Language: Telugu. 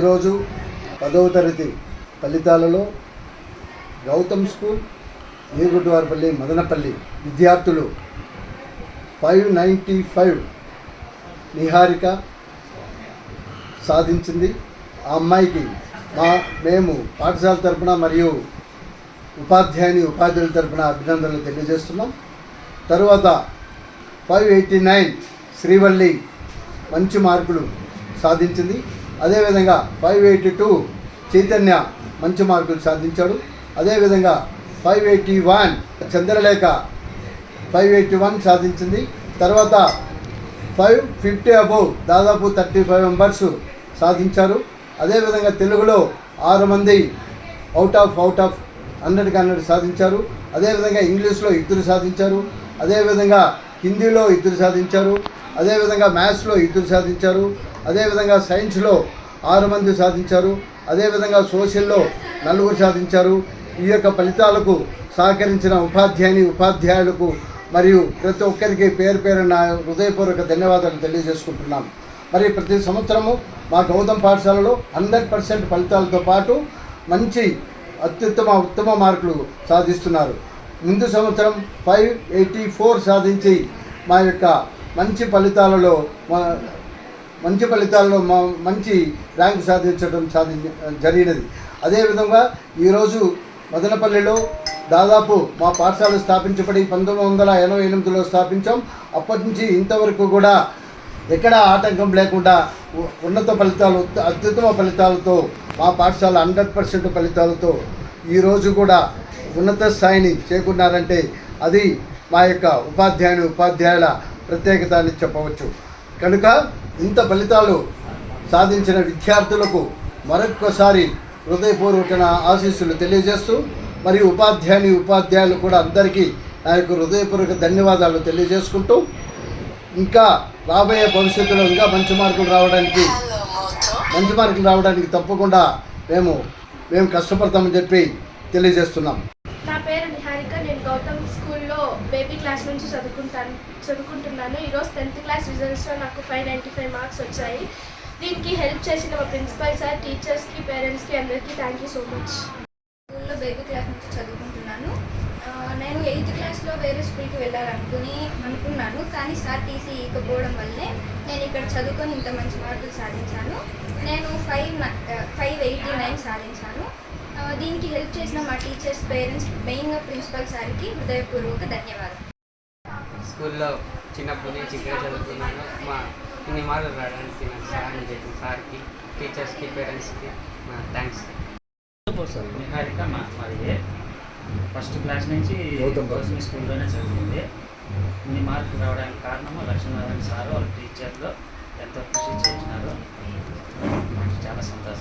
ఈరోజు పదవ తరగతి ఫలితాలలో గౌతమ్ స్కూల్ ఏగుడ్వారపల్లి మదనపల్లి విద్యార్థులు ఫైవ్ నైంటీ ఫైవ్ నిహారిక సాధించింది. ఆ అమ్మాయికి మా మేము పాఠశాల తరపున మరియు ఉపాధ్యాయుని ఉపాధ్యాయుల తరపున అభినందనలు తెలియజేస్తున్నాం. తరువాత ఫైవ్ ఎయిటీ నైన్ శ్రీవల్లి మంచి మార్కులు సాధించింది. అదేవిధంగా ఫైవ్ ఎయిటీ టూ చైతన్య మంచి మార్కులు సాధించాడు. అదేవిధంగా five eighty one Chandralekha five eighty one సాధించింది. తర్వాత ఫైవ్ ఫిఫ్టీ అబోవ్ దాదాపు థర్టీ ఫైవ్ మెంబర్స్ సాధించారు. అదేవిధంగా తెలుగులో ఆరు మంది అవుట్ ఆఫ్ అవుట్ ఆఫ్ హండ్రెడ్కి హండ్రెడ్ సాధించారు. అదేవిధంగా ఇంగ్లీష్లో ఇద్దరు సాధించారు. అదేవిధంగా హిందీలో ఇద్దరు సాధించారు. అదేవిధంగా మ్యాథ్స్లో ఇద్దరు సాధించారు అదేవిధంగా సైన్స్లో ఆరు మంది సాధించారు అదేవిధంగా సోషల్లో నలుగురు సాధించారు. ఈ యొక్క ఫలితాలకు సహకరించిన ఉపాధ్యాయుని ఉపాధ్యాయులకు మరియు ప్రతి ఒక్కరికి పేరు పేరు నా హృదయపూర్వక ధన్యవాదాలు తెలియజేసుకుంటున్నాను మరి ప్రతి సంవత్సరము మా గౌతమ్ పాఠశాలలో హండ్రెడ్ పర్సెంట్ ఫలితాలతో పాటు మంచి అత్యుత్తమ ఉత్తమ మార్కులు సాధిస్తున్నారు. ముందు సంవత్సరం ఫైవ్ ఎయిటీ ఫోర్ సాధించి మా యొక్క మంచి ఫలితాలలో మా మంచి ఫలితాల్లో మా మంచి ర్యాంక్ సాధించడం సాధి జరిగినది. అదేవిధంగా ఈరోజు మదనపల్లిలో దాదాపు మా పాఠశాల స్థాపించబడి పంతొమ్మిది వందల ఎనభై ఎనిమిదిలో స్థాపించాం. అప్పటి నుంచి ఇంతవరకు కూడా ఎక్కడ ఆటంకం లేకుండా ఉన్నత ఫలితాలు అత్యుత్తమ ఫలితాలతో మా పాఠశాల హండ్రెడ్ పర్సెంట్ ఫలితాలతో ఈరోజు కూడా ఉన్నత స్థాయిని చేకున్నారంటే అది మా యొక్క ఉపాధ్యాయుని ఉపాధ్యాయుల ప్రత్యేకత అని చెప్పవచ్చు. కనుక ఇంత ఫలితాలు సాధించిన విద్యార్థులకు మరొక్కసారి హృదయపూర్వక ఆశీస్సులు తెలియజేస్తూ మరియు ఉపాధ్యాయుని ఉపాధ్యాయులు కూడా అందరికీ నా యొక్క హృదయపూర్వక ధన్యవాదాలు తెలియజేసుకుంటూ ఇంకా రాబోయే భవిష్యత్తులో ఇంకా మంచి మార్కులు రావడానికి మంచి మార్కులు రావడానికి తప్పకుండా మేము మేము కష్టపడతామని చెప్పి తెలియజేస్తున్నాం నా పేరు నిహారిక నేను గౌతమ్ స్కూల్లో బేబీ క్లాస్ నుంచి చదువుకుంటాను చదువుకుంటున్నాను. ఈరోజు టెన్త్ క్లాస్ రిజల్ట్స్లో నాకు ఫైవ్ నైంటీ ఫైవ్ మార్క్స్ వచ్చాయి. దీనికి హెల్ప్ చేసిన మా ప్రిన్సిపల్ సార్ టీచర్స్కి పేరెంట్స్కి అందరికీ థ్యాంక్ యూ సో మచ్ స్కూల్లో బేబీ క్లాస్ నుంచి చదువుకుంటున్నాను. నేను ఎయిత్ క్లాస్లో వేరే స్కూల్కి వెళ్ళాలనుకుని అనుకున్నాను కానీ సార్ టీసీ ఇవ్వకపోవడం వల్లే నేను ఇక్కడ చదువుకొని ఇంత మంచి మార్కులు సాధించాను. నేను ఫైవ్ ఫైవ్ ఎయిటీ నైన్ సాధించాను. దీనికి హెల్ప్ చేసిన మా టీచర్స్ పేరెంట్స్ మెయిన్గా ప్రిన్సిపల్ సార్కి హృదయపూర్వక ధన్యవాదాలు. స్కూల్లో చిన్నప్పటి నుంచి ఇక్కడ చదువుతున్నాను. మా ఇన్ని మార్కులు రావడానికి నాకు సహాయం చేసిన సార్కి టీచర్స్కి పేరెంట్స్కి థ్యాంక్స్. నిహారిక మా మాది ఫస్ట్ క్లాస్ నుంచి. గౌతమి స్కూల్లోనే చదివింది ఇన్ని మార్కులు రావడానికి కారణము లక్ష్మీనారాయణ సారు వాళ్ళ టీచర్లు ఎంతో కృషి చేసినారు. మాకు చాలా సంతోషం.